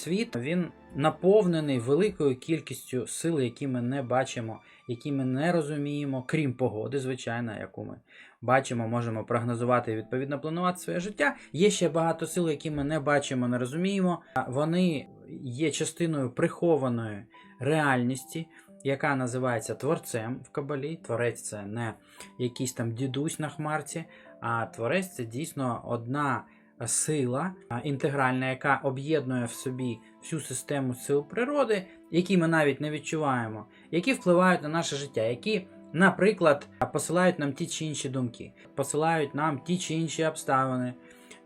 світ він наповнений великою кількістю сил, які ми не бачимо, які ми не розуміємо, крім погоди, звичайно, яку ми бачимо, можемо прогнозувати і відповідно планувати своє життя. Є ще багато сил, які ми не бачимо, не розуміємо. Вони є частиною прихованої реальності, яка називається творцем в Кабалі. Творець це не якийсь там дідусь на хмарці, а творець це дійсно одна сила інтегральна, яка об'єднує в собі всю систему сил природи, які ми навіть не відчуваємо, які впливають на наше життя, які, наприклад, посилають нам ті чи інші думки, посилають нам ті чи інші обставини,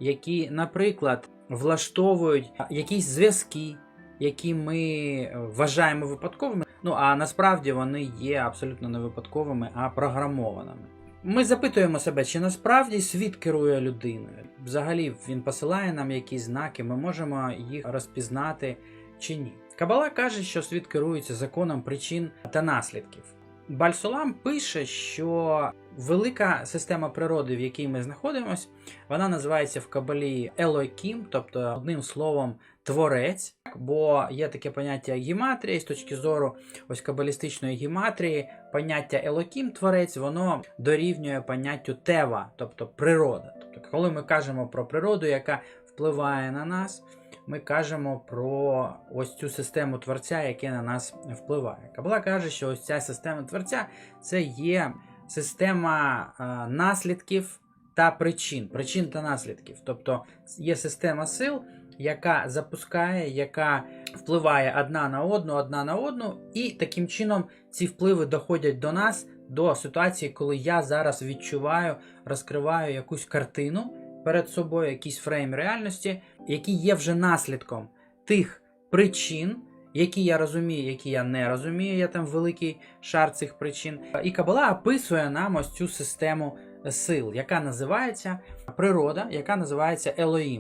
які, наприклад, влаштовують якісь зв'язки, які ми е, вважаємо випадковими. Ну а насправді вони є абсолютно не випадковими, а програмованими. Ми запитуємо себе, чи насправді світ керує людиною. Взагалі він посилає нам якісь знаки, ми можемо їх розпізнати чи ні. Кабала каже, що світ керується законом причин та наслідків. Бальсолам пише, що велика система природи, в якій ми знаходимося, вона називається в Кабалі Елокім, тобто одним словом творець. Бо є таке поняття і з точки зору ось кабалістичної гематрії, поняття Елокім, творець, воно дорівнює поняттю тева, тобто природа. Тобто, коли ми кажемо про природу, яка впливає на нас, ми кажемо про ось цю систему творця, яка на нас впливає. Кабала каже, що ось ця система творця це є система е, наслідків та причин, причин та наслідків. Тобто є система сил, яка запускає, яка впливає одна на одну, одна на одну, і таким чином ці впливи доходять до нас до ситуації, коли я зараз відчуваю, розкриваю якусь картину перед собою, якийсь фрейм реальності, який є вже наслідком тих причин. Які я розумію, які я не розумію, я там великий шар цих причин. І Кабала описує нам ось цю систему сил, яка називається природа, яка називається Елоїм.